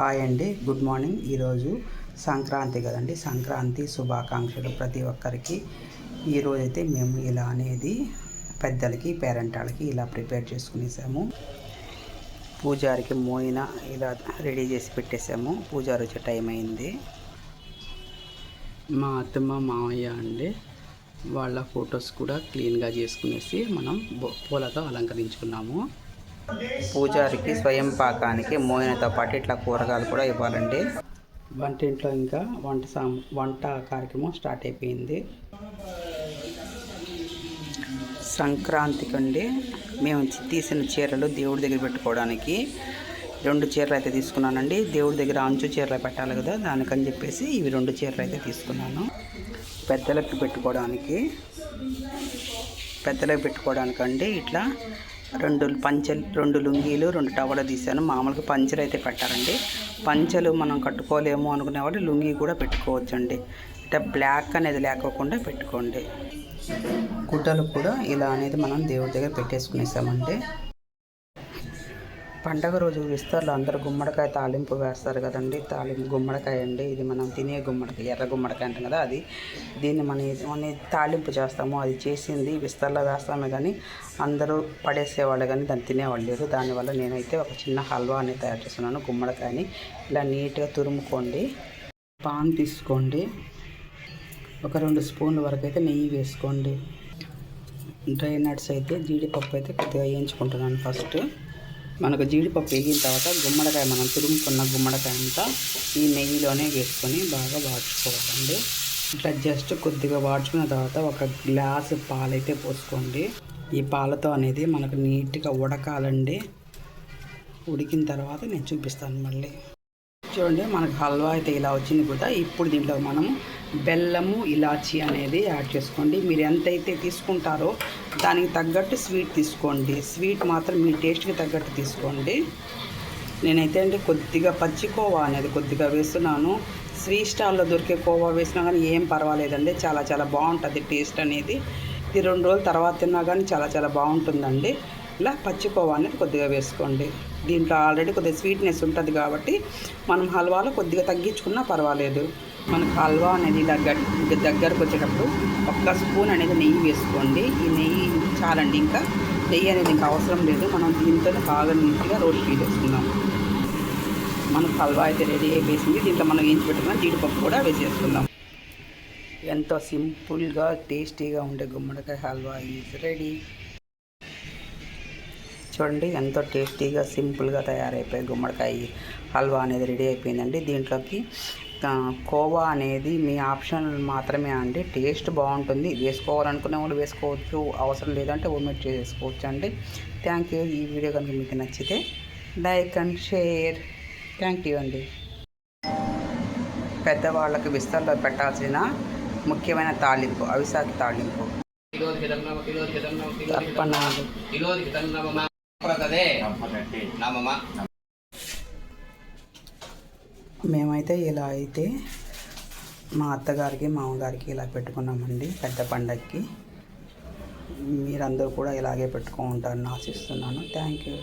Hi అండి good morning. ఈరోజు సంక్రాంతి కదండి సంక్రాంతి శుభాకాంక్షలు ప్రతి ఒక్కరికి. ఈరోజు అయితే మేము ఇలా అనేది పెద్దలకి పేరెంటాలకి ఇలా ప్రిపేర్ చేసుకునేసాము. పూజారికి మోయిన ఇలా రెడీ చేసి పెట్టేసాము. పూజారి వచ్చే టైం అయింది. మా అత్తమ్మ మామయ్య అండి వాళ్ళ ఫొటోస్ కూడా క్లీన్గా చేసుకునేసి మనం పూలతో అలంకరించుకున్నాము. పూజారికి స్వయం పాకానికి మోయినతో పాటు ఇట్లా కూరగాయలు కూడా ఇవ్వాలండి. వంటింట్లో ఇంకా వంట సాం వంట కార్యక్రమం స్టార్ట్ అయిపోయింది. సంక్రాంతికి అండి మేము తీసిన చీరలు దేవుడి దగ్గర పెట్టుకోవడానికి. రెండు చీరలు అయితే తీసుకున్నానండి. దేవుడి దగ్గర అంచు చీరలు పెట్టాలి కదా దానికని చెప్పేసి ఇవి రెండు చీరలు అయితే తీసుకున్నాను. పెద్దలకు పెట్టుకోవడానికి పెద్దలకు పెట్టుకోవడానికండి ఇట్లా రెండు పంచెలు రెండు లుంగీలు రెండు టవలు తీసాను మామూలుగా పంచెలు అయితే పెట్టారండి. పంచెలు మనం కట్టుకోలేము అనుకునేవాళ్ళు లుంగీ కూడా పెట్టుకోవచ్చండి. అంటే బ్లాక్ అనేది లేకోకుండా పెట్టుకోండి. గుడ్డలు కూడా ఇలా అనేది మనం దేవుడి దగ్గర పెట్టేసుకునేసామండి. పండగ రోజు విస్తర్లో అందరూ గుమ్మడికాయ తాలింపు వేస్తారు కదండి. తాలింపు గుమ్మడికాయ అండి. ఇది మనం తినే గుమ్మడికాయ ఎర్ర గుమ్మడికాయ అంటాం కదా అది. దీన్ని మన మన తాలింపు చేస్తాము అది చేసింది విస్తర్లో వేస్తామే కానీ అందరూ పడేసేవాళ్ళు కానీ దాన్ని తినేవాళ్ళు లేదు దానివల్ల నేనైతే ఒక చిన్న హల్వా అనేది తయారు చేస్తున్నాను గుమ్మడికాయని. ఇలా నీట్గా తురుముకోండి. పాన్ తీసుకోండి. ఒక రెండు స్పూన్ల వరకు అయితే నెయ్యి వేసుకోండి. డ్రై నట్స్ అయితే జీడిపప్పు అయితే కొద్దిగా వేయించుకుంటున్నాను ఫస్ట్. మనకు జీడిపప్పు వేగిన తర్వాత గుమ్మడికాయ మనం తురుముకున్న గుమ్మడికాయ అంతా ఈ నెయ్యిలోనే వేసుకొని బాగా వాడ్చుకోవాలండి. ఇట్లా జస్ట్ కొద్దిగా వాడ్చుకున్న తర్వాత ఒక గ్లాసు పాలైతే పోసుకోండి. ఈ పాలతో అనేది మనకు నీట్గా ఉడకాలండి. ఉడికిన తర్వాత నేను చూపిస్తాను మళ్ళీ. చూడండి మనకు హల్వా అయితే ఇలా వచ్చింది కూడా. ఇప్పుడు దీంట్లో మనం బెల్లము ఇలాచి అనేది యాడ్ చేసుకోండి. మీరు ఎంతైతే తీసుకుంటారో దానికి తగ్గట్టు స్వీట్ తీసుకోండి. స్వీట్ మాత్రం మీ టేస్ట్కి తగ్గట్టు తీసుకోండి. నేనైతే అంటే కొద్దిగా పచ్చి కోవా అనేది కొద్దిగా వేస్తున్నాను. స్వీట్ స్టాల్లో దొరికే కోవా వేసినా కానీ ఏం పర్వాలేదండి. చాలా చాలా బాగుంటుంది టేస్ట్ అనేది. ఇది రెండు రోజుల తర్వాత తిన్నా కానీ చాలా చాలా బాగుంటుందండి. ఇలా పచ్చికోవా అనేది కొద్దిగా వేసుకోండి. దీంట్లో ఆల్రెడీ కొద్దిగా స్వీట్నెస్ ఉంటుంది కాబట్టి మనం హల్వాలో కొద్దిగా తగ్గించుకున్నా పర్వాలేదు. మనకు హల్వా అనేది ఇలా దగ్గరకు వచ్చేటప్పుడు ఒక్క స్పూన్ అనేది నెయ్యి వేసుకోండి. ఈ నెయ్యి చాలండి. ఇంకా నెయ్యి అనేది ఇంకా అవసరం లేదు. మనం దీంతో బాగా నీట్గా రోస్ట్ చేసుకుందాం మనకు హల్వా అయితే రెడీ అయిపోయింది. దీంట్లో మనం వేయించి పెట్టుకున్న? జీడిపప్పు కూడా వేసేసుకుందాం. ఎంతో సింపుల్గా టేస్టీగా ఉండే గుమ్మడికాయ హల్వా ఈజ్ రెడీ చూడండి ఎంతో టేస్టీగా సింపుల్గా తయారైపోయి గుమ్మడికాయ హల్వా అనేది రెడీ అయిపోయిందండి. దీంట్లోకి కోవా అనేది మీ ఆప్షన్ మాత్రమే అండి. టేస్ట్ బాగుంటుంది. వేసుకోవాలనుకునే వాళ్ళు వేసుకోవచ్చు. అవసరం లేదంటే ఒమిట్ చేసుకోవచ్చు అండి. థ్యాంక్ యూ ఈ వీడియో కనుక మీకు నచ్చితే like and share. Thank you అండి. పెద్దవాళ్ళకి విస్తరలో పెట్టాల్సిన ముఖ్యమైన తాలింపు అవిసాకి తాలింపు. తర్పణాలు మేమైతే ఇలా అయితే మా అత్తగారికి మామగారికి ఇలా పెట్టుకున్నామండి పెద్ద పండగకి మీరందరూ కూడా ఇలాగే పెట్టుకుంటారని ఆశిస్తున్నాను. Thank you